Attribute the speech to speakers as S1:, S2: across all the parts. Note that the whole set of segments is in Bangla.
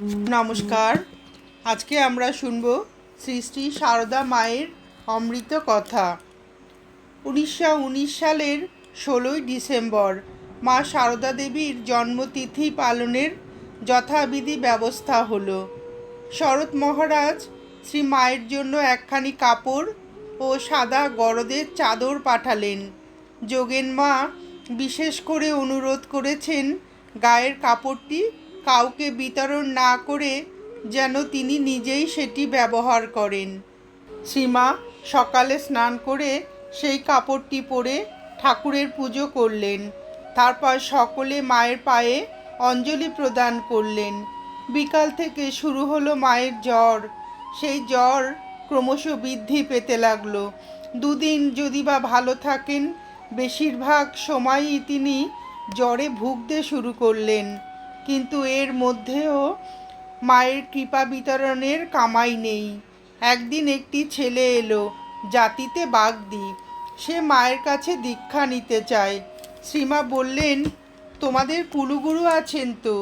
S1: নমস্কার। আজকে আমরা শুনব শ্রী শ্রী সারদা মায়ের অমৃত কথা। উনিশশো উনিশ সালের ষোলোই ডিসেম্বর মা সারদা দেবীর জন্মতিথি পালনের যথাবিধি ব্যবস্থা হলো। শরৎ মহারাজ শ্রী মায়ের জন্য একখানি কাপড় ও সাদা গরদের চাদর পাঠালেন। যোগেন মা বিশেষ করে অনুরোধ করেছেন গায়ের কাপড়টি কাউকে বিতরণ না করে যেন তিনি নিজেই সেটি ব্যবহার করেন। সীমা সকালে স্নান করে সেই কাপড়টি পরে ঠাকুরের পুজো করলেন। তারপর সকলে মায়ের পায়ে অঞ্জলি প্রদান করলেন। বিকাল থেকে শুরু হলো মায়ের জ্বর। সেই জ্বর ক্রমশ বৃদ্ধি পেতে লাগল। দুদিন যদি বা ভালো থাকেন, বেশিরভাগ সময়ই তিনি জ্বরে ভুগতে শুরু করলেন। কিন্তু এর মধ্যেও মায়ের কৃপা বিতরণের কামাই নেই। একদিন একটি ছেলে এলো, জাতিতে বাগদি। সে মায়ের কাছে দীক্ষা নিতে চায়। শ্রীমা বললেন, তোমাদের কুলুগুরু আছেন তো,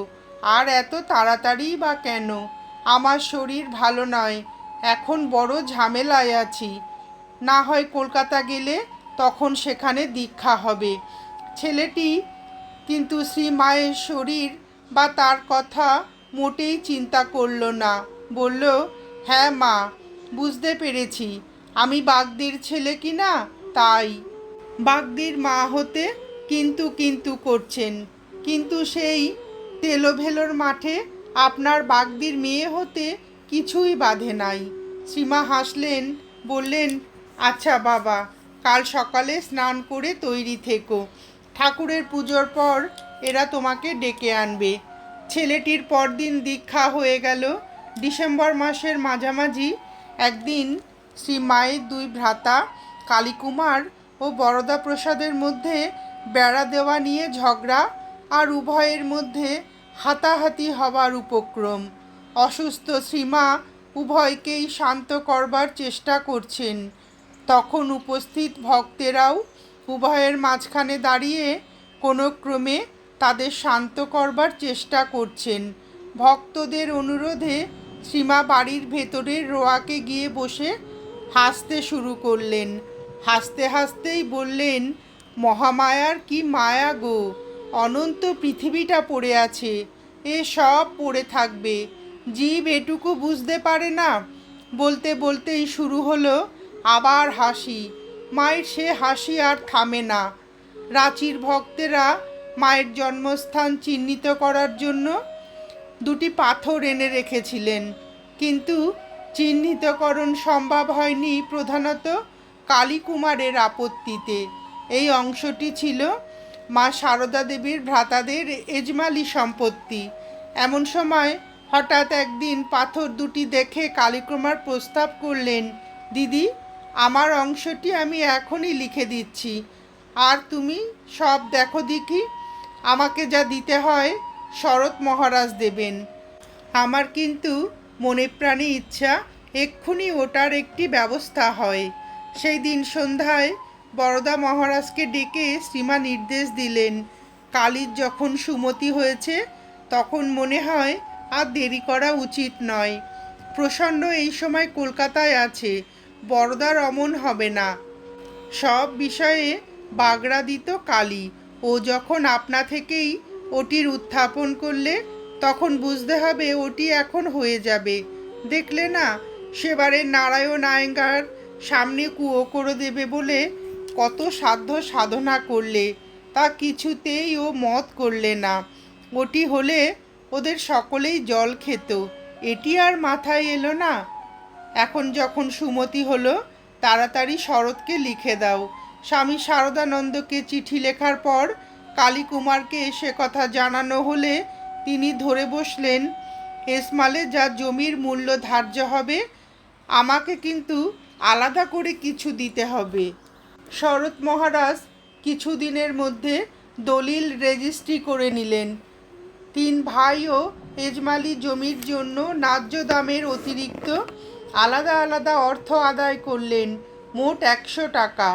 S1: আর এত তাড়াতাড়ি বা কেন? আমার শরীর ভালো নয়, এখন বড় ঝামেলায় আছি। না হয় কলকাতা গেলে তখন সেখানে দীক্ষা হবে। ছেলেটি কিন্তু শ্রী মায়ের শরীর বা তার কথা মোটেই চিন্তা করল না। বলল হ্যাঁ মা, বুঝতে পেরেছি। আমি বাগদির ছেলে কি না? তাই। বাগদির মা হতে কিন্তু কিন্তু করছেন। কিন্তু সেই তেলোভেলোর মাঠে আপনার বাগদির মেয়ে হতে কিছুই বাধে নাই। সীমা হাসলেন, বললেন আচ্ছা বাবা, কাল সকালে স্নান করে তৈরি থেকো। ঠাকুরের পুজোর পর এরা তোমাকে ডেকে আনবে। ছেলেটির পরদিন দীক্ষা হয়ে গেল। ডিসেম্বর মাসের মাঝামাঝি একদিন শ্রী মায়ের দুই ভ্রাতা কালীকুমার ও বরদা প্রসাদের মধ্যে বেড়া দেওয়া নিয়ে ঝগড়া আর উভয়ের মধ্যে হাতাহাতি হবার উপক্রম। অসুস্থ শ্রীমা উভয়কেই শান্ত করবার চেষ্টা করছেন। তখন উপস্থিত ভক্তেরাও উভয়ের মাঝখানে দাঁড়িয়ে কোনো ক্রমে তাদের শান্ত করবার চেষ্টা করছেন। ভক্তদের অনুরোধে শ্রীমা বাড়ির ভেতরের রোয়াকে গিয়ে বসে হাসতে শুরু করলেন। হাসতে হাসতেই বললেন, মহামায়ার কি মায়া গো! অনন্ত পৃথিবীটা পড়ে আছে। এ সব পড়ে থাকবে। জীব এটুকু বুঝতে পারে না। বলতে বলতেই শুরু হলো আবার হাসি। মায়ের সে হাসি আর থামে না। রাঁচির ভক্তেরা মায়ের জন্মস্থান চিহ্নিত করার জন্য দুটি পাথর এনে রেখেছিলেন। কিন্তু চিহ্নিতকরণ সম্ভব হয়নি প্রধানত কালীকুমারের আপত্তিতে। এই অংশটি ছিল মা সারদা দেবীর ভ্রাতাদের এজমালি সম্পত্তি। এমন সময় হঠাৎ একদিন পাথর দুটি দেখে কালীকুমার প্রস্তাব করলেন, দিদি, আমার অংশটি আমি এখনই লিখে দিচ্ছি। আর তুমি সব দেখো দেখি আমাকে যা দিতে হয় শরৎ মহারাজ দেবেন। আমার কিন্তু মনে প্রাণে ইচ্ছা এক্ষুনি ওটার একটি ব্যবস্থা হয়। সেই দিন সন্ধ্যায় বরদা মহারাজকে ডেকে শ্রীমা নির্দেশ দিলেন। কালীর যখন সুমতি হয়েছে, তখন মনে হয় আর দেরি করা উচিত নয়। প্রসন্ন এই সময় কলকাতায় আছে বরদার অমন হবে না। সব বিষয়ে বাগড়া দিত কালী ও যখন আপনা থেকেই ওটির উত্থাপন করলে, তখন বুঝতে হবে ওটি এখন হয়ে যাবে। দেখলে না, সেবারে নারায়ণ আয়েঙ্গার সামনে কুয়ো করে দেবে বলে কত সাধ্য সাধনা করলে, তা কিছুতেই ও মত করলে না। ওটি হলে ওদের সকলেই জল খেত। এটি আর মাথায় এলো না। এখন যখন সুমতি হলো, তাড়াতাড়ি শরৎকে লিখে দাও। স্বামী শারদানন্দকে চিঠি লেখার পর কালীকুমারকে সে কথা জানানো হলে তিনি ধরে বসলেন, এসমালে যা জমির মূল্য ধার্য হবে, আমাকে কিন্তু আলাদা করে কিছু দিতে হবে। শরৎ মহারাজ কিছুদিনের মধ্যে দলিল রেজিস্ট্রি করে নিলেন। তিন ভাইও এজমালি জমির জন্য ন্যায্য দামের অতিরিক্ত আলাদা আলাদা অর্থ আদায় করলেন, মোট একশো টাকা।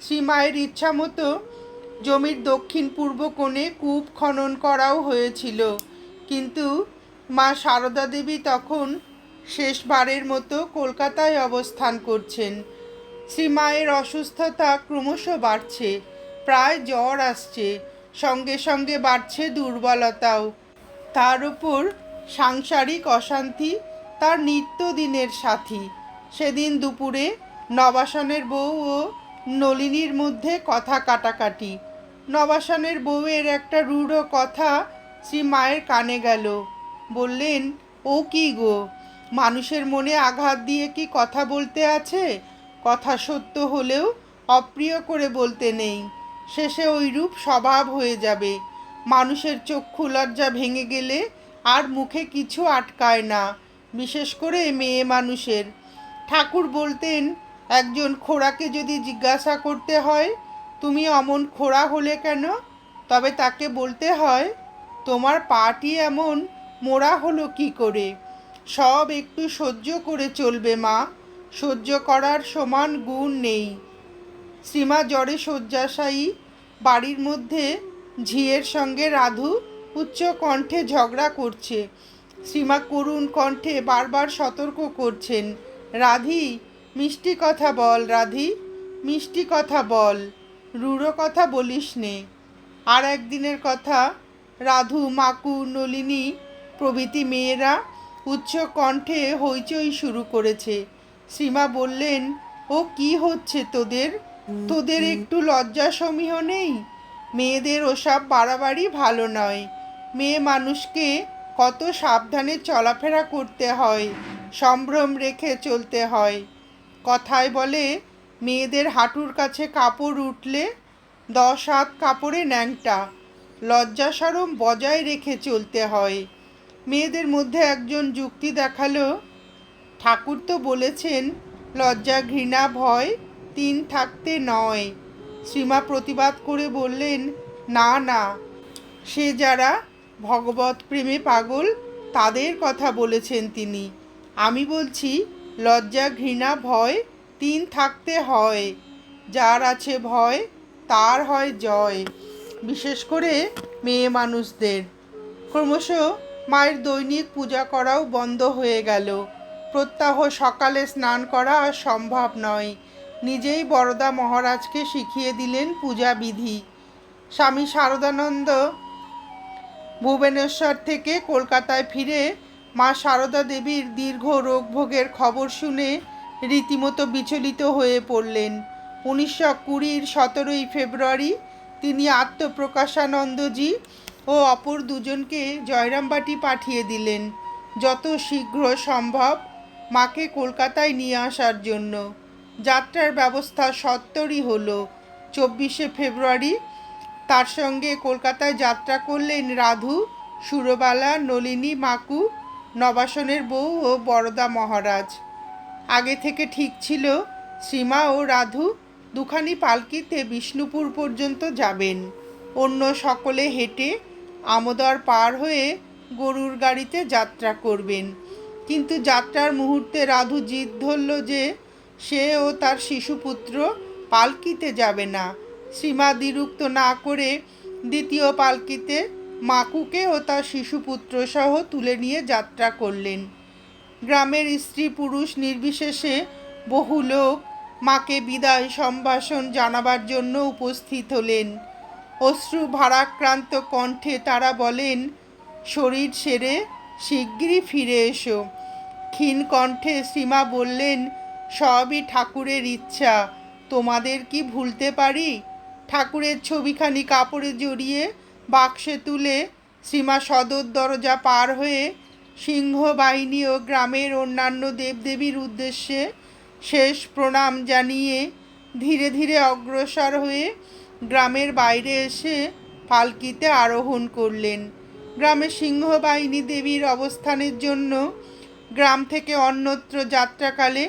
S1: শ্রীমায়ের ইচ্ছা মতো জমির দক্ষিণ পূর্ব কোণে কূপ খনন করাও হয়েছিল। কিন্তু মা সারদা দেবী তখন শেষবারের মতো কলকাতায় অবস্থান করছেন। শ্রীমায়ের অসুস্থতা ক্রমশ বাড়ছে, প্রায় জ্বর আসছে, সঙ্গে সঙ্গে বাড়ছে দুর্বলতাও। তার উপর সাংসারিক অশান্তি তার নিত্যদিনের সাথী। সেদিন দুপুরে নবাসনের বউ ও নলিনীর মধ্যে কথা কাটাকাটি। নবাসনের বউয়ের একটা রূঢ় কথা শ্রী মায়ের কানে গেল। বললেন, ও কি গো, মানুষের মনে আঘাত দিয়ে কি কথা বলতে আছে? কথা সত্য হলেও অপ্রিয় করে বলতে নেই। শেষে ওইরূপ স্বভাব হয়ে যাবে। মানুষের চক্ষু লজ্জা ভেঙে গেলে আর মুখে কিছু আটকায় না, বিশেষ করে মেয়ে মানুষের। ঠাকুর বলতেন একজন খোড়াকে যদি জিজ্ঞাসা করতে হয়, তুমি অমন খোড়া হলে কেন? তবে তাকে বলতে হয়, তোমার পাটি এমন, মোড়া হলো কি করে? সব একটু সহ্য করে চলবে মা, সহ্য করার সমান গুণ নেই। শ্রীমা জ্বরে শয্যাশায়ী, বাড়ির মধ্যে ঝিয়ের সঙ্গে রাধু উচ্চ কণ্ঠে ঝগড়া করছে। শ্রীমা করুণ কণ্ঠে বারবার সতর্ক করছেন, রাধি মিষ্টি কথা বল, রাধি। মিষ্টি কথা বল। রূঢ় কথা বলিস নে। আর একদিনের কথা, রাধু, মাকু, নলিনী, প্রভৃতি মেয়েরা উচ্চ কণ্ঠে হইচই শুরু করেছে। শ্রীমা বললেন, ও কি হচ্ছে তোদের? তোদের একটু লজ্জা সমীহ নেই? মেয়েদের ওসব বাড়াবাড়ি ভালো নয়। মেয়ে মানুষকে কত সাবধানে চলাফেরা করতে হয়, সম্ভ্রম রেখে চলতে হয়। কথায় বলে, মেয়েদের হাঁটুর কাছে কাপড় উঠলে দশ হাত কাপড়ে ন্যাংটা লজ্জা সরম বজায় রেখে চলতে হয়। মেয়েদের মধ্যে একজন যুক্তি দেখাল, ঠাকুর তো বলেছেন, লজ্জা, ঘৃণা, ভয় তিন থাকতে নয়। শ্রীমা প্রতিবাদ করে বললেন, না না, সে যারা ভগবত প্রেমে পাগল তাদের কথা বলেছেন তিনি। আমি বলছি লজ্জা, ঘৃণা, ভয় তিন থাকতে হয়। যার আছে ভয়, তার হয় জয়। বিশেষ করে মেয়ে মানুষদের। ক্রমশ মায়ের দৈনিক পূজা করাও বন্ধ হয়ে গেল। প্রত্যাহ সকালে স্নান করা আর সম্ভব নয়। নিজেই বরদা মহারাজকে শিখিয়ে দিলেন পূজা বিধি। স্বামী শারদানন্দ ভুবনেশ্বর থেকে কলকাতায় ফিরে মা সারদা দেবীর দীর্ঘ রোগভোগের খবর শুনে রীতিমতো বিচলিত হয়ে পড়লেন। উনিশশো কুড়ির সতেরোই ফেব্রুয়ারি তিনি আত্মপ্রকাশানন্দজি ও অপর দুজনকে জয়রামবাটি পাঠিয়ে দিলেন। যত শীঘ্র সম্ভব মাকে কলকাতায় নিয়ে আসার জন্য। যাত্রার ব্যবস্থা সত্তরই হলো। চব্বিশে ফেব্রুয়ারি তার সঙ্গে কলকাতায় যাত্রা করলেন রাধু, সুরবালা, নলিনী, মাকু নবাসনের বউ ও বরদা মহারাজ। আগে থেকে ঠিক ছিল সীমা ও রাধু দুখানি পালকিতে বিষ্ণুপুর পর্যন্ত যাবেন। অন্য সকলে হেঁটে আমোদর পার হয়ে গরুর গাড়িতে যাত্রা করবেন। কিন্তু যাত্রার মুহূর্তে রাধু জিদ ধরল যে সে ও তার শিশুপুত্র পালকিতে যাবে না। সীমা দ্বিরুক্ত না করে দ্বিতীয় পালকিতে মাকুকে ও তার শিশুপুত্র সহ তুলে নিয়ে যাত্রা করলেন। গ্রামের স্ত্রী পুরুষ নির্বিশেষে বহু লোক মাকে বিদায় সম্ভাষণ জানাবার জন্য উপস্থিত হলেন। অশ্রু ভারাক্রান্ত কণ্ঠে তারা বলেন, শরীর সেরে শিগগিরই ফিরে এসো। ক্ষীণ কণ্ঠে সীমা বললেন, সবই ঠাকুরের ইচ্ছা। তোমাদের কি ভুলতে পারি? ঠাকুরের ছবিখানি কাপড়ে জড়িয়ে বাক্সে তুলে সীমা সদর দরজা পার হয়ে সিংহ বাহিনী ও গ্রামের অন্যান্য দেবদেবীর উদ্দেশ্যে শেষ প্রণাম জানিয়ে ধীরে ধীরে অগ্রসর হয়ে গ্রামের বাইরে এসে পালকিতে আরোহণ করলেন। গ্রামে সিংহবাহিনী দেবীর অবস্থানের জন্য গ্রাম থেকে অন্যত্র যাত্রাকালে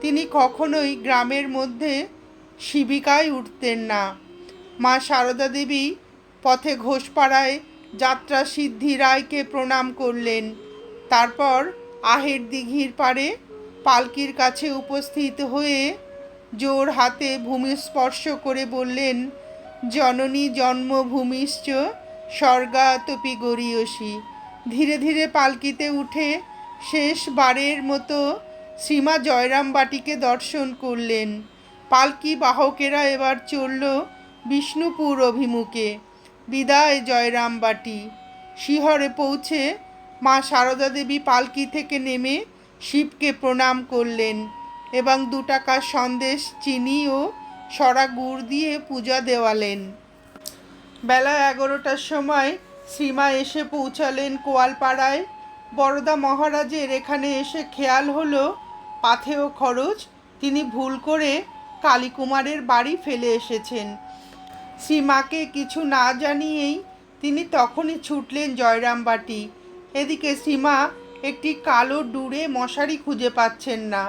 S1: তিনি কখনোই গ্রামের মধ্যে শিবিকায় উঠতেন না। মা সারদা দেবী পথে ঘোষপাড়ায় যাত্রা সিদ্ধি রায়কে প্রণাম করলেন। তারপর আহের দিঘির পাড়ে পালকির কাছে উপস্থিত হয়ে জোর হাতে ভূমি স্পর্শ করে বললেন, জননী জন্মভূমিশ্চ স্বর্গাতপি গরীয়সী। ধীরে ধীরে পালকিতে উঠে শেষবারের মতো শ্রীমা জয়রাম বাটিকে দর্শন করলেন। পালকি বাহকেরা এবার চলল বিষ্ণুপুর অভিমুখে। বিদায় জয়রাম বাটি। শিহরে পৌঁছে মা সারদা দেবী পালকি থেকে নেমে শিবকে প্রণাম করলেন এবং দু টাকার সন্দেশ, চিনি ও সরা গুড় দিয়ে পূজা দেওয়ালেন। বেলা এগারোটার সময় শ্রীমা এসে পৌঁছালেন কোয়ালপাড়ায়। বরদা মহারাজের এখানে এসে খেয়াল হলো পাথেয় খরচ। তিনি ভুল করে কালীকুমারের বাড়ি ফেলে এসেছেন। শ্রীমাকে কিছু না জানিয়েই তিনি তখনই ছুটলেন জয়রামবাটি। এদিকে শ্রীমা একটি কালো ডুরে মশারি খুঁজে পাচ্ছেন না।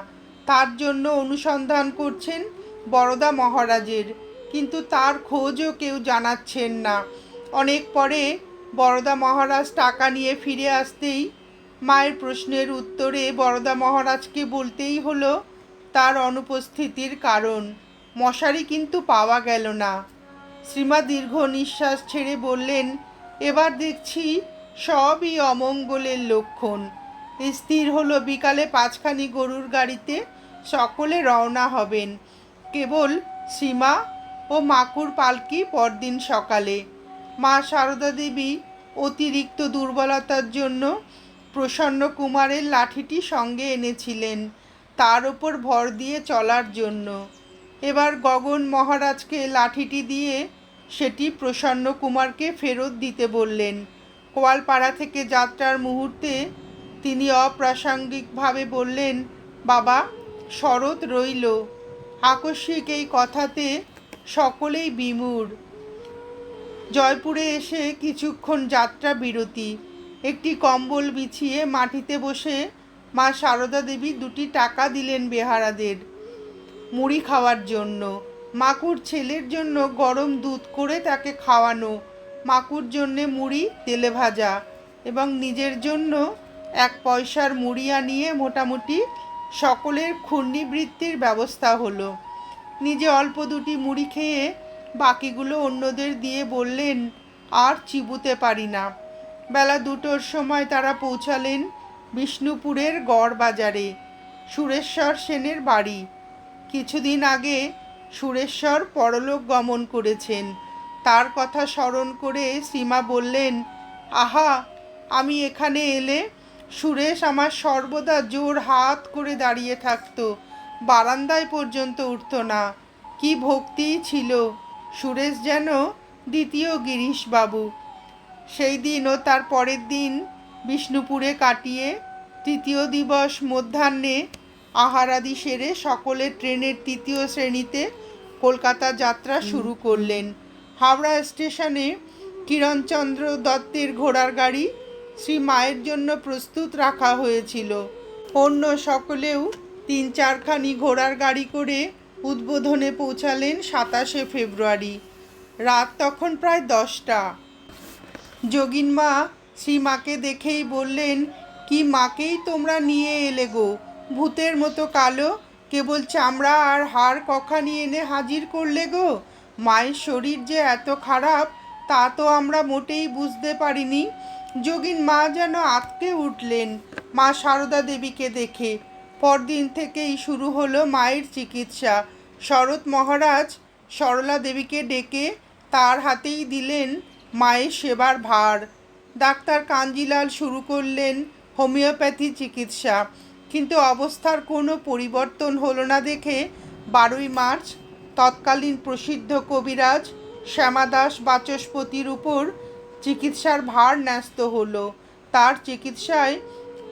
S1: তার জন্য অনুসন্ধান করছেন বরদা মহারাজের, কিন্তু তার খোঁজও কেউ জানাচ্ছেন না। অনেক পরে বরদা মহারাজ টাকা নিয়ে ফিরে আসতেই মায়ের প্রশ্নের উত্তরে বরদা মহারাজকে বলতেই হলো, তার অনুপস্থিতির কারণ। মশারি কিন্তু পাওয়া গেল না। শ্রীমা দীর্ঘ নিঃশ্বাস ছেড়ে বললেন, এবার দেখছি সবই অমঙ্গলের লক্ষণ। স্থির হলো বিকালে পাঁচখানি গরুর গাড়িতে সকলে রওনা হবেন। কেবল সীমা ও মাকুর পালকি পরদিন সকালে। মা সারদা দেবী অতিরিক্ত দুর্বলতার জন্য প্রসন্ন কুমারের লাঠিটি সঙ্গে এনেছিলেন, তার ওপর ভর দিয়ে চলার জন্য। এবার গগন মহারাজকে লাঠিটি দিয়ে সেটি প্রসন্ন কুমারকে ফেরত দিতে বললেন। কোয়ালপাড়া থেকে যাত্রার মুহূর্তে তিনি অপ্রাসঙ্গিকভাবে বললেন, বাবা, শরৎ রইল। আকস্মিক এই কথাতে সকলেই বিমূঢ় জয়পুরে এসে কিছুক্ষণ যাত্রা বিরতি। একটি কম্বল বিছিয়ে মাটিতে বসে মা সারদা দেবী দুটি টাকা দিলেন বেহারাদের মুড়ি খাওয়ার জন্য। মাকুর ছেলের জন্য গরম দুধ করে তাকে খাওয়ানো, মাকুর জন্যে মুড়ি, তেলে ভাজা এবং নিজের জন্য এক পয়সার মুড়ি আনিয়ে মোটামুটি সকলের ক্ষুণ্ণিবৃত্তির ব্যবস্থা হলো। নিজে অল্প দুটি মুড়ি খেয়ে বাকিগুলো অন্যদের দিয়ে বললেন, আর চিবুতে পারি না। বেলা দুটোর সময় তারা পৌঁছালেন বিষ্ণুপুরের গড় বাজারে সুরেশ্বর সেনের বাড়ি। কিছুদিন আগে সুরেশ্বর পরলোক গমন করেছেন। তার কথা স্মরণ করে সীমা বললেন, আহা, আমি এখানে এলে সুরেশ আমার সর্বদা জোর হাত করে দাঁড়িয়ে থাকতো, বারান্দায় পর্যন্ত উঠত না। কি ভক্তিই ছিল, সুরেশ যেন দ্বিতীয় গিরিশবাবু। সেই দিন ও তার পরের দিন বিষ্ণুপুরে কাটিয়ে তৃতীয় দিবস মধ্যাহ্নে আহারাদি সেরে সকলে ট্রেনের তৃতীয় শ্রেণীতে কলকাতা যাত্রা শুরু করলেন। হাওড়া স্টেশনে কিরণচন্দ্র দত্তের ঘোড়ার গাড়ি শ্রী মায়ের জন্য প্রস্তুত রাখা হয়েছিল। অন্য সকলেও তিন চারখানি ঘোড়ার গাড়ি করে উদ্বোধনে পৌঁছালেন সাতাশে ফেব্রুয়ারি। রাত তখন প্রায় দশটা। যোগিন মা শ্রীমাকে দেখেই বললেন, কি মাকেই তোমরা নিয়ে এলে গো? ভূতের মতো কালো, কেবল চামড়া আর হাড় কখানি এনে হাজির করলে গো? মায়ের শরীর যে এত খারাপ, তা তো আমরা মোটেই বুঝতে পারিনি। যোগিন মা যেন আটকে উঠলেন, মা সারদা দেবীকে দেখে। পরদিন থেকেই শুরু হলো মায়ের চিকিৎসা। শরৎ মহারাজ সরলা দেবীকে ডেকে তার হাতেই দিলেন মায়ের সেবার ভার। ডাক্তার কাঞ্জিলাল শুরু করলেন হোমিওপ্যাথি চিকিৎসা। কিন্তু অবস্থার কোনো পরিবর্তন হলো না দেখে বারোই মার্চ তৎকালীন প্রসিদ্ধ কবিরাজ শ্যামাদাস বাচস্পতির উপর চিকিৎসার ভার ন্যস্ত হলো। তার চিকিৎসায়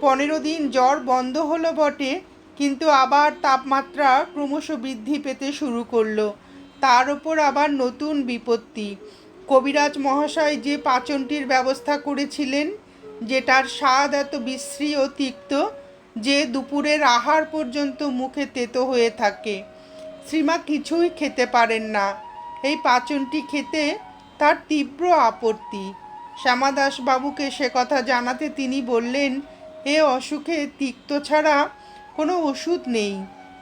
S1: পনেরো দিন জ্বর বন্ধ হলো বটে, কিন্তু আবার তাপমাত্রা ক্রমশ বৃদ্ধি পেতে শুরু করল। তার ওপর আবার নতুন বিপত্তি। কবিরাজ মহাশয় যে পাচনটির ব্যবস্থা করেছিলেন, যেটার স্বাদ এত বিশ্রী ও তিক্ত যে দুপুরের আহার পর্যন্ত মুখে তেতো হয়ে থাকে। শ্রীমা কিছুই খেতে পারেন না। এই পাচনটি খেতে তার তীব্র আপত্তি। শ্যামাদাস বাবুকে সে কথা জানাতে তিনি বললেন, এ অসুখে তিক্ত ছাড়া কোনো ওষুধ নেই।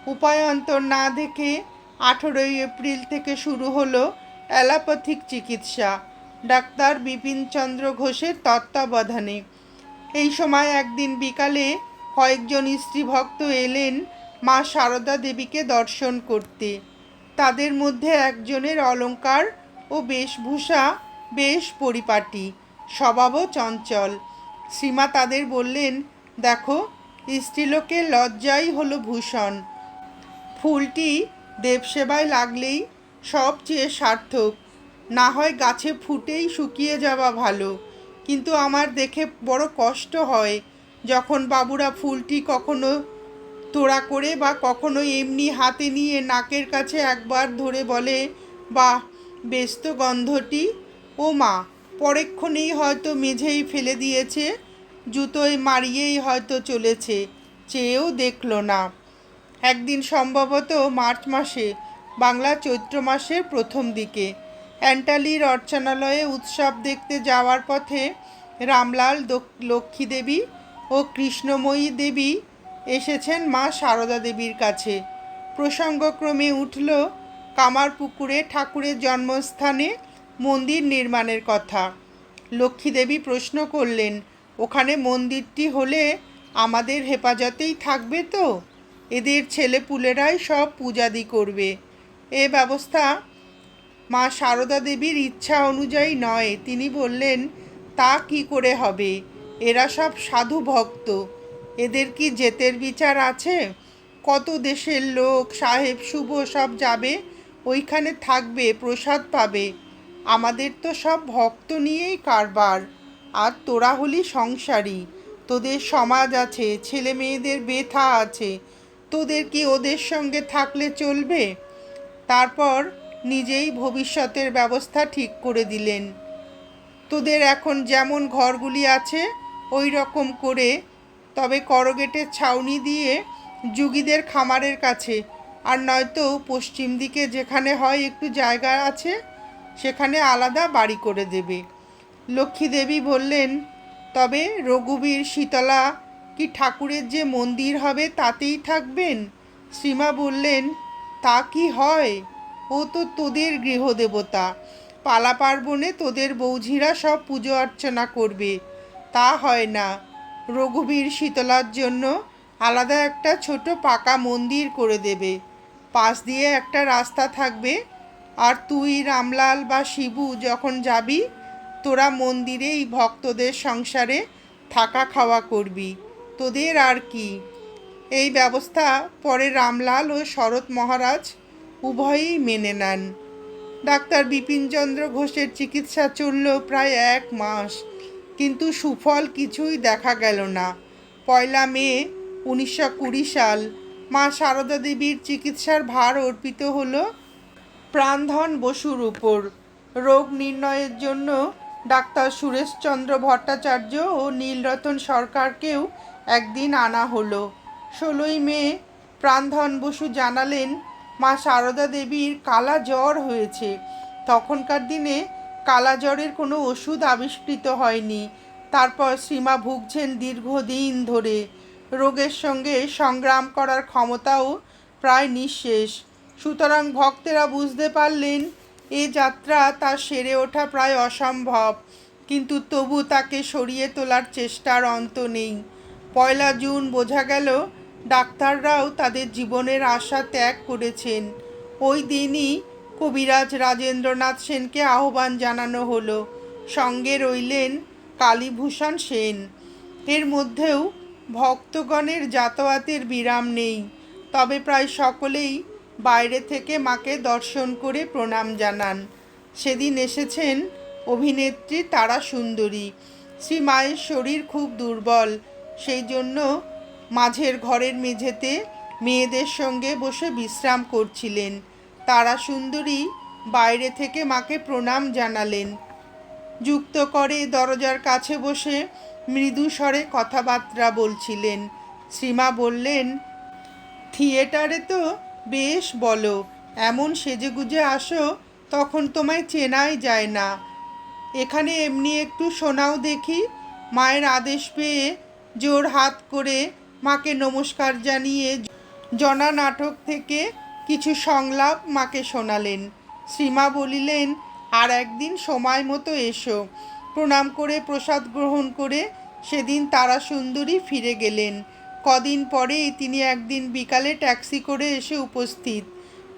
S1: উপায়ান্তর না দেখে আঠেরোই এপ্রিল থেকে শুরু হলো অ্যালোপ্যাথিক চিকিৎসা। ডাক্তার বিপিনচন্দ্র ঘোষের তত্ত্বাবধানে। এই সময় একদিন বিকালে কয়েকজন স্ত্রী ভক্ত এলেন মা সারদা দেবীকে দর্শন করতে। তাদের মধ্যে একজনের অলংকার ও বেশভূষা বেশ পরিপাটি, স্বভাবও চঞ্চল। শ্রীমা তাদের বললেন, দেখো, স্ত্রীলোকের লজ্জাই হলো ভূষণ। ফুলটি দেবসেবায় লাগলেই সবচেয়ে সার্থক। না হয় গাছে ফুটেই শুকিয়ে যাওয়া ভালো। কিন্তু আমার দেখে বড় কষ্ট হয়। যখন বাবুরা ফুলটি কখনো তোড়া করে বা কখনো এমনি হাতে নিয়ে নাকের কাছে একবার ধরে বলে বা বেশ তো গন্ধটি। ও মা, পরেক্ষণেই হয়তো মেঝেই ফেলে দিয়েছে, জুতোয় মারিয়েই হয়তো চলেছে, চেয়েও দেখল না। একদিন সম্ভবত মার্চ মাসে, বাংলা চৈত্র মাসের প্রথম দিকে অ্যান্টালির অর্চনালয়ে উৎসব দেখতে যাওয়ার পথে রামলাল দক- লক্ষ্মী দেবী ও কৃষ্ণময়ী দেবী এসেছেন মা সারদা দেবীর কাছে। প্রসঙ্গক্রমে উঠল কামারপুকুরে ঠাকুরের জন্মস্থানে মন্দির নির্মাণের কথা। লক্ষ্মী দেবী প্রশ্ন করলেন, ওখানে মন্দিরটি হলে আমাদের হেফাজতেই থাকবে তো? এদের ছেলেপুলেরাই সব পূজাদি করবে। এ ব্যবস্থা মা সারদা দেবীর ইচ্ছা অনুযায়ী নয়। তিনি বললেন, তা কি করে হবে? এরা সব সাধু ভক্ত। এদের কি জেতের বিচার আছে? কত দেশের লোক, সাহেব, শুভ, সব যাবে? ওইখানে থাকবে, প্রসাদ পাবে। আমাদের তো সব ভক্ত নিয়েই কারবার। আর তোরা হলি সংসারী। তোদের সমাজ আছে, ছেলে মেয়েদের বেথা আছে। তোদের কি ওদের সঙ্গে থাকলে চলবে? তারপর নিজেই ভবিষ্যতের ব্যবস্থা ঠিক করে দিলেন। তোদের এখন যেমন ঘরগুলি আছে ওই রকম করে, তবে করগেটের ছাউনি দিয়ে যুগীদের খামারের কাছে। আর নয়তো পশ্চিম দিকে যেখানে হয় একটু জায়গা আছে, সেখানে আলাদা বাড়ি করে দেবে। লক্ষ্মী দেবী বললেন, তবে রঘুবীর শীতলা কি ঠাকুরের যে মন্দির হবে তাতেই থাকবেন? শ্রীমা বললেন, তা কি হয়? ও তো তোদের গৃহদেবতা। পালা পার্বণে তোদের বৌঝিরা সব পুজো অর্চনা করবে। তা হয় না। রঘুবীর শীতলার জন্য আলাদা একটা ছোট পাকা মন্দির করে দেবে। পাশ দিয়ে একটা রাস্তা থাকবে। আর তুই, রামলাল বা শিবু যখন যাবি, তোরা মন্দিরেই ভক্তদের সংসারে থাকা খাওয়া করবি। তোদের আর কি। এই ব্যবস্থা পরে রামলাল ও শরৎ মহারাজ উভয়েই মেনে নেন। ডাক্তার বিপিনচন্দ্র ঘোষের চিকিৎসা চলল প্রায় এক মাস। কিন্তু সুফল কিছুই দেখা গেল না। পয়লা মে, উনিশশো কুড়ি সাল, মা সারদা দেবীর চিকিৎসার ভার অর্পিত হল প্রাণধন বসুর উপর। রোগ নির্ণয়ের জন্য ডাক্তার সুরেশচন্দ্র ভট্টাচার্য ও নীলরতন সরকারকেও একদিন আনা হলো। ষোলোই মে, প্রাণধন বসু জানালেন, মা সারদা দেবীর কালা জ্বর হয়েছে। তখনকার দিনে কালা জ্বরের কোনো ওষুধ আবিষ্কৃত হয়নি। তারপর শ্রীমা ভুগছেন দীর্ঘদিন ধরে। রোগের সঙ্গে সংগ্রাম করার ক্ষমতাও প্রায় নিঃশেষ। সুতরাং ভক্তেরা বুঝতে পারলেন, এ যাত্রা তার সেরে ওঠা প্রায় অসম্ভব। কিন্তু তবু তাকে সরিয়ে তোলার চেষ্টার অন্ত নেই। পয়লা জুন বোঝা গেল, ডাক্তাররাও তাদের জীবনের আশা ত্যাগ করেছেন। ওই দিনই কবিরাজ রাজেন্দ্রনাথ সেনকে আহ্বান জানানো হলো। সঙ্গে রইলেন কালীভূষণ সেন। এর মধ্যেও ভক্তগণের যাতায়াতের বিরাম নেই। তবে প্রায় সকলেই বাইরে থেকে মাকে দর্শন করে প্রণাম জানান। সেদিন এসেছেন অভিনেত্রী তারা সুন্দরী। শ্রী মায়ের শরীর খুব দুর্বল। সেই জন্য মাঝের ঘরের মেঝেতে মেয়েদের সঙ্গে বসে বিশ্রাম করছিলেন। তারা সুন্দরী বাইরে থেকে মাকে প্রণাম জানালেন। যুক্ত করে দরজার কাছে বসে মৃদু স্বরে কথাবার্তা বলছিলেন। শ্রীমা বললেন, থিয়েটারে তো বেশ বলো, এমন সেজেগুজে আসো, তখন তোমায় চেনাই যায় না। এখানে এমনি একটু শোনাও দেখি, মায়ের আদেশ পেয়ে জোর হাত করে মাকে নমস্কার জানিয়ে জনা নাটক থেকে কিছু সংলাপ মাকে শোনালেন। শ্রীমা বলিলেন, আর একদিন সময় মতো এসো। প্রণাম করে প্রসাদ গ্রহণ করে সেদিন তারা সুন্দরী ফিরে গেলেন। কদিন পরেই তিনি একদিন বিকালে ট্যাক্সি করে এসে উপস্থিত।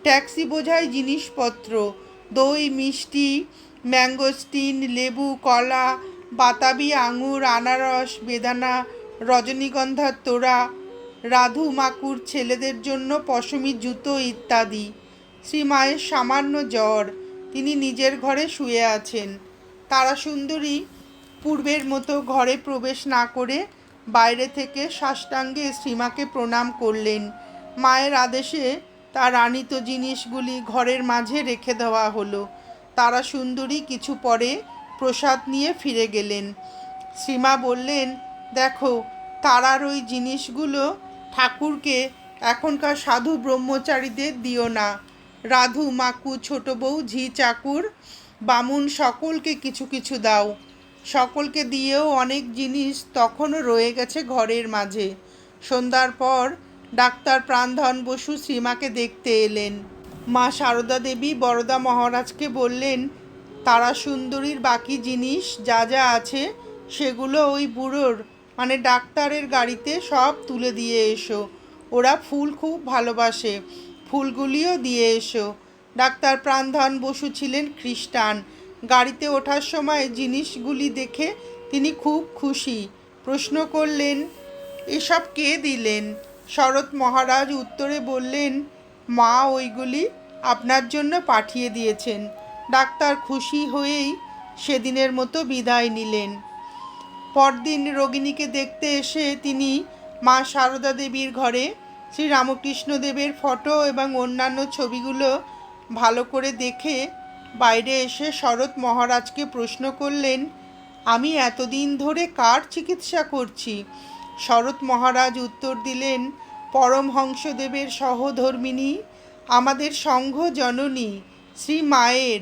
S1: ট্যাক্সি বোঝায় জিনিসপত্র, দই, মিষ্টি, ম্যাঙ্গোস্টিন, লেবু, কলা, বাতাবি, আঙুর, আনারস, বেদানা, রজনীগন্ধার তোড়া রাধু, মাকুর ছেলেদের জন্য পশমি জুতো ইত্যাদি। শ্রী মায়ের সামান্য জ্বর, তিনি নিজের ঘরে শুয়ে আছেন। তারা সুন্দরী পূর্বের মতো ঘরে প্রবেশ না করে বাইরে থেকে সাষ্টাঙ্গে শ্রীমাকে প্রণাম করলেন। মায়ের আদেশে তার আনিত জিনিসগুলি ঘরের মাঝে রেখে দেওয়া হলো। তারা সুন্দরী কিছু পরে প্রসাদ নিয়ে ফিরে গেলেন। শ্রীমা বললেন, দেখো, তারার ওই জিনিসগুলো ঠাকুরকে এখনকার সাধু ব্রহ্মচারীদের দিও না। রাধু, মাকু, ছোট বউ, ঝি, চাকুর, বামুন সকলকে কিছু কিছু দাও। সকলকে দিয়েও অনেক জিনিস তখনও রয়ে গেছে ঘরের মাঝে। সন্ধ্যার পর ডাক্তার প্রাণধন বসু শ্রীমাকে দেখতে এলেন। মা সারদা দেবী বরদা মহারাজকে বললেন তারা সুন্দরীর বাকি জিনিস যা যা আছে সেগুলো ওই বুড়োর মানে ডাক্তারের গাড়িতে সব তুলে দিয়ে এসো। ওরা ফুল খুব ভালোবাসে। ফুলগুলিও দিয়ে এসো। ডাক্তার প্রাণধন বসু ছিলেন খ্রিস্টান। গাড়িতে ওঠার সময় জিনিসগুলি দেখে তিনি খুব খুশি। প্রশ্ন করলেন, এসব কে দিলেন? শরৎ মহারাজ উত্তরে বললেন, মা ওইগুলি আপনার জন্য পাঠিয়ে দিয়েছেন। ডাক্তার খুশি হয়েই সেদিনের মতো বিদায় নিলেন। পরদিন রোগিণীকে দেখতে এসে তিনি মা সারদা দেবীর ঘরে শ্রী রামকৃষ্ণ দেবের ফটো এবং অন্যান্য ছবিগুলো ভালো করে দেখে বাইরে এসে শরৎ মহারাজকে প্রশ্ন করলেন, আমি এতদিন ধরে কার চিকিৎসা করছি? শরৎ মহারাজ উত্তর দিলেন, পরমহংসদেবের সহধর্মিনী, আমাদের সংঘ জননী শ্রী মায়ের।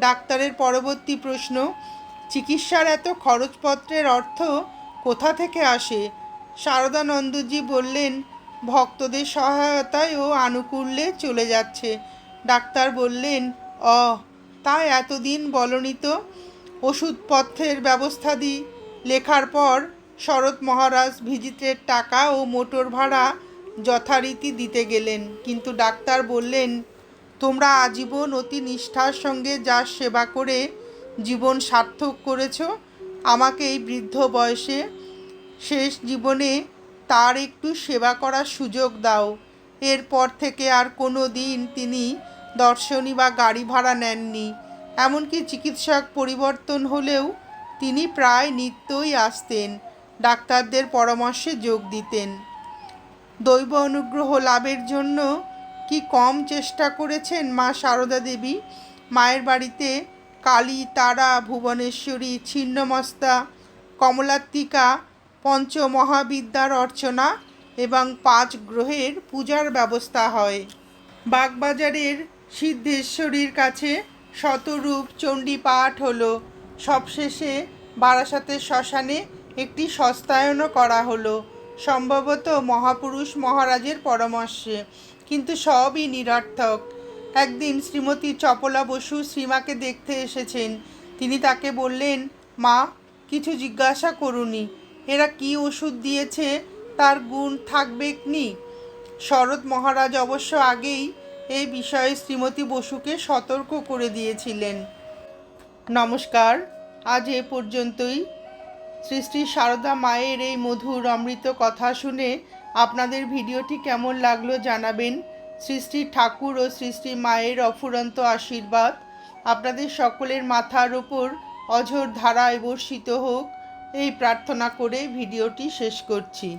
S1: ডাক্তারের পরবর্তী প্রশ্ন চিকিৎসার এত খরচপত্রের অর্থ কোথা থেকে আসে? শারদানন্দজি বললেন, ভক্তদের সহায়তায় ও আনুকূল্যে চলে যাচ্ছে। ডাক্তার বললেন অ তা এতদিন বলনি তো। ওষুধপত্রের ব্যবস্থা দিই লেখার পর শরৎ মহারাজ ভিজিটের টাকা ও মোটর ভাড়া যথারীতি দিতে গেলেন। কিন্তু ডাক্তার বললেন, তোমরা আজীবন অতি নিষ্ঠার সঙ্গে যার সেবা করে জীবন সার্থক করেছ। আমাকে এই বৃদ্ধ বয়সে শেষ জীবনে তার একটু সেবা করার সুযোগ দাও। এরপর থেকে আর কোনো দিন তিনি দর্শনী বা গাড়ি ভাড়া নেননি। এমনকি চিকিৎসক পরিবর্তন হলেও তিনি প্রায় নিত্যই আসতেন, ডাক্তারদের পরামর্শে যোগ দিতেন। দৈব অনুগ্রহ লাভের জন্য কি কম চেষ্টা করেছেন মা সারদা দেবী? মায়ের বাড়িতে কালী তারা ভুবনেশ্বরী, ছিন্নমস্তা, কমলাত্মিকা, পঞ্চমহাবিদ্যার অর্চনা এবং পাঁচ গ্রহের পূজার ব্যবস্থা হয়। বাগবাজারের সিদ্ধেশ্বরীর কাছে শতরূপ চণ্ডী পাঠ হলো। সবশেষে বারাসাতের শ্মশানে একটি সস্তায়নও করা হলো। সম্ভবত মহাপুরুষ মহারাজের পরামর্শে। কিন্তু সবই নিরর্থক। একদিন শ্রীমতী চপলা বসু শ্রীমাকে দেখতে এসেছেন। তিনি তাকে বললেন, মা, কিছু জিজ্ঞাসা করুনি। এরা কি ওষুধ দিয়েছে? তার গুণ থাকবে নি? শরৎ মহারাজ অবশ্য আগেই এই বিষয়ে শ্রীমতী বসুকে সতর্ক করে দিয়েছিলেন। নমস্কার, আজ এ পর্যন্তই। শ্রী শ্রী সারদা মায়ের এই মধুর অমৃত কথা শুনে আপনাদের ভিডিওটি কেমন লাগল জানাবেন। শ্রী ঠাকুর ও শ্রী মায়ের অফুরন্ত আশীর্বাদ। আপনাদের সকলের মাথার ওপর অঝোর ধারায় বর্ষিত হোক। এই প্রার্থনা করে ভিডিওটি শেষ করছি।